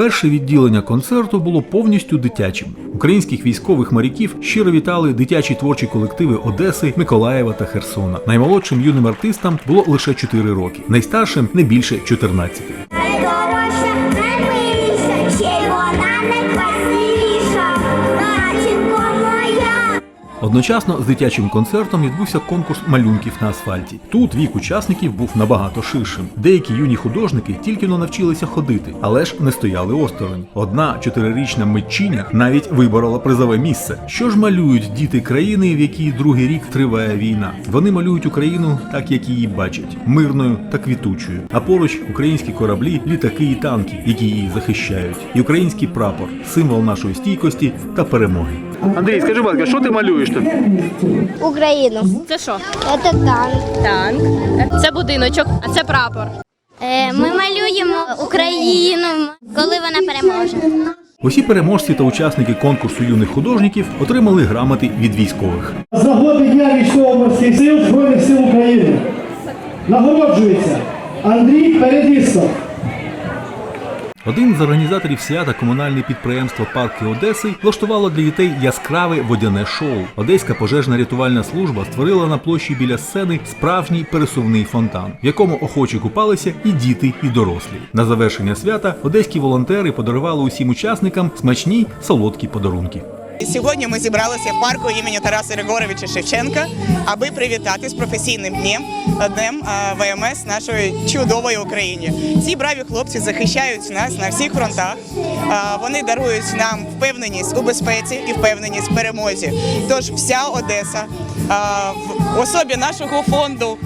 Перше відділення концерту було повністю дитячим. Українських військових моряків щиро вітали дитячі творчі колективи Одеси, Миколаєва та Херсона. Наймолодшим юним артистам було лише 4 роки, найстаршим не більше 14. Одночасно з дитячим концертом відбувся конкурс малюнків на асфальті. Тут вік учасників був набагато ширшим. Деякі юні художники тільки но навчилися ходити, але ж не стояли осторонь. Одна чотирирічна митчиня навіть виборола призове місце. Що ж малюють діти країни, в якій другий рік триває війна? Вони малюють Україну так, як її бачать, мирною та квітучою. А поруч українські кораблі, літаки і танки, які її захищають, і український прапор символ нашої стійкості та перемоги. Андрій, скажи, будь ласка, що ти малюєш тут? Україну. Це що? Це танк. Танк. Це будиночок, а це прапор. Е, Ми малюємо Україну, коли вона переможе. Усі переможці та учасники конкурсу юних художників отримали грамоти від військових. З нагоди Дня військово-морських сил Збройних сил України нагороджується Андрій Передістов. Один з організаторів свята комунальне підприємство Парки Одеси влаштувало для дітей яскраве водяне шоу. Одеська пожежна рятувальна служба створила на площі біля сцени справжній пересувний фонтан, в якому охочі купалися і діти, і дорослі. На завершення свята одеські волонтери подарували усім учасникам смачні солодкі подарунки. Сьогодні ми зібралися в парку імені Тараса Григоровича Шевченка, аби привітати з професійним днем днем ВМС нашої чудової України. Ці браві хлопці захищають нас на всіх фронтах. Вони дарують нам впевненість у безпеці і впевненість в перемозі. Тож вся Одеса в особі нашого фонду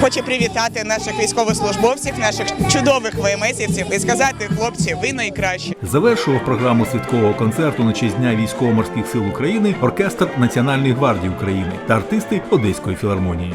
хоче привітати наших військовослужбовців, наших чудових ВМСівців і сказати, хлопці, ви найкращі. Завершував програму святкового концерту на честь Дня військово-морських сил України оркестр Національної гвардії України та артисти Одеської філармонії.